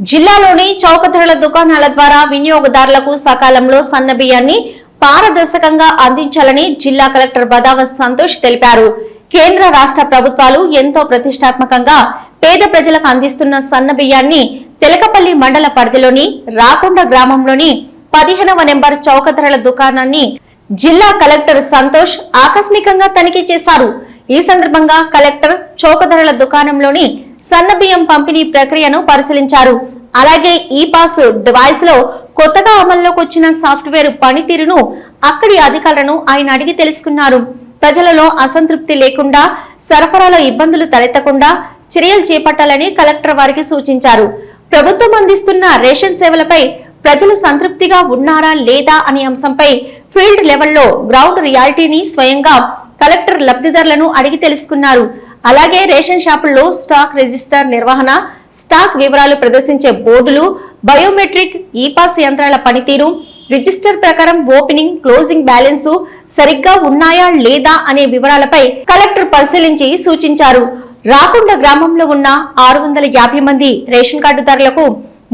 జిల్లాలోని చౌకధరల దుకాణాల ద్వారా వినియోగదారులకు సకాలంలో సన్న బియ్యాన్ని పారదర్శకంగా అందించాలని జిల్లా కలెక్టర్ బదావ సంతోష్ తెలిపారు. కేంద్ర రాష్ట్ర ప్రభుత్వాలు ఎంతో ప్రతిష్టాత్మకంగా పేద ప్రజలకు అందిస్తున్న సన్న బియ్యాన్ని తెలకపల్లి మండల పరిధిలోని రాకొండ గ్రామంలోని పదిహేనవ నెంబర్ చౌక ధరల దుకాణాన్ని జిల్లా కలెక్టర్ సంతోష్ ఆకస్మికంగా తనిఖీ చేశారు. ఈ సందర్భంగా కలెక్టర్ చౌక ధరల దుకాణంలోని సన్న బియ్యం పంపిణీ ప్రక్రియను పరిశీలించారు. అలాగే ఈ పాస్ డివైస్లో కొత్తగా అమల్లోకి వచ్చిన సాఫ్ట్వేర్ పనితీరును అక్కడి అధికారులను ఆయన అడిగి తెలుసుకున్నారు. ప్రజలలో అసంతృప్తి లేకుండా సరఫరాలో ఇబ్బందులు తలెత్తకుండా చర్యలు చేపట్టాలని కలెక్టర్ వారికి సూచించారు. ప్రభుత్వం అందిస్తున్న రేషన్ సేవలపై ప్రజలు సంతృప్తిగా ఉన్నారా లేదా అనే అంశంపై ఫీల్డ్ లెవెల్లో గ్రౌండ్ రియాలిటీని స్వయంగా కలెక్టర్ లబ్ధిదారులను అడిగి తెలుసుకున్నారు. అలాగే రేషన్ షాపుల్లో స్టాక్ రిజిస్టర్ నిర్వహణ స్టాక్ వివరాలు ప్రదర్శించే బోర్డులు బయోమెట్రిక్ ఈ పాస్ యంత్రాల పనితీరు రిజిస్టర్ ప్రకారం ఓపెనింగ్ క్లోజింగ్ బ్యాలెన్స్ సరిగ్గా ఉన్నాయా లేదా అనే వివరాలపై కలెక్టర్ పరిశీలించి సూచించారు. రాకొండ గ్రామంలో ఉన్న ఆరు వందల యాభై మంది రేషన్ కార్డుదారులకు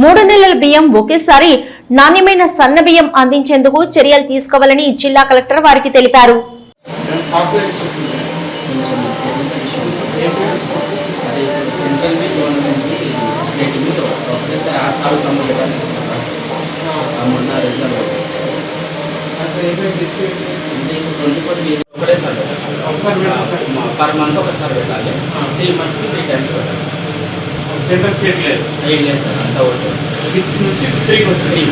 మూడు నెలల బియ్యం ఒకేసారి నాణ్యమైన సన్న బియ్యం అందించేందుకు చర్యలు తీసుకోవాలని జిల్లా కలెక్టర్ వారికి తెలిపారు. Sir amount reserve twenty four week ఒకటేసారి పెట్టాలి పర్ మంత్ ఒకసారి పెట్టాలి త్రీ మంత్స్కి త్రీ టైమ్స్ పెట్టాలి సెంటర్ స్టేట్ లేదు ఏం లేదు సార్ అంతా ఒకటి సిక్స్ నుంచి త్రీకి వచ్చింది త్రీ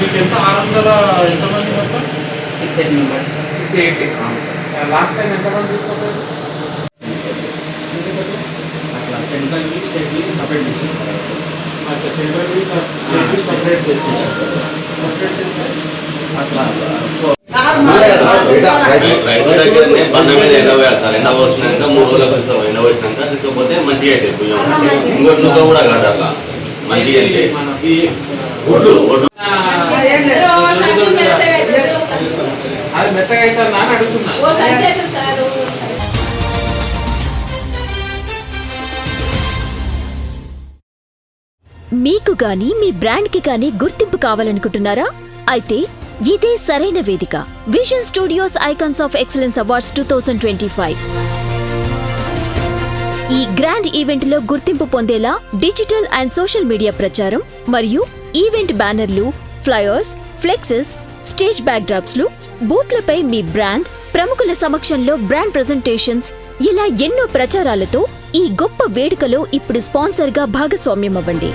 మీకు ఎంత ఆరు వందల ఎంతమంది మొత్తం six eight members six eight last time ఎంతమంది తీసుకోలేదు అట్లా సెంట్రల్కి స్టేట్కి సపరేట్ డిసెస్ సార్ అచ్చా సెంట్రల్ స్టేట్ సపరేట్ చేసి సపరేట్ చేస్తే అట్లా రైతు దగ్గరనే బండ మీద ఎండ వేయాలి సార్ ఎండ వచ్చినాక మూడు రోజులకు ఇస్తాం ఎండ వచ్చినాక తీసుకపోతే మంచిగా అవుతుంది బియ్యం ఇంకోటి నువ్వు కూడా కాదు అట్లా. మంచిగా అయితే బియ్యం ఒడ్డు ఒడ్డు అది మెత్తగా అవుతుందా అని అడుగుతున్నా. మీకు గాని మీ బ్రాండ్కి గాని గుర్తింపు కావాలనుకుంటున్నారా? అయితే ఇదే సరైన వేదిక. Vision studios icons of excellence awards two thousand twenty five. ఈ గ్రాండ్ ఈవెంట్లో గుర్తింపు పొందేలా డిజిటల్ అండ్ సోషల్ మీడియా ప్రచారం మరియు ఈవెంట్ బ్యానర్లు ఫ్లయర్స్ ఫ్లెక్సెస్ స్టేజ్ బ్యాక్డ్రాప్స్లు బూత్లపై మీ బ్రాండ్ ప్రముఖుల సమక్షంలో బ్రాండ్ ప్రెజెంటేషన్స్ ఇలా ఎన్నో ప్రచారాలతో ఈ గొప్ప వేడుకలో ఇప్పుడు స్పాన్సర్గా భాగస్వామ్యం అవ్వండి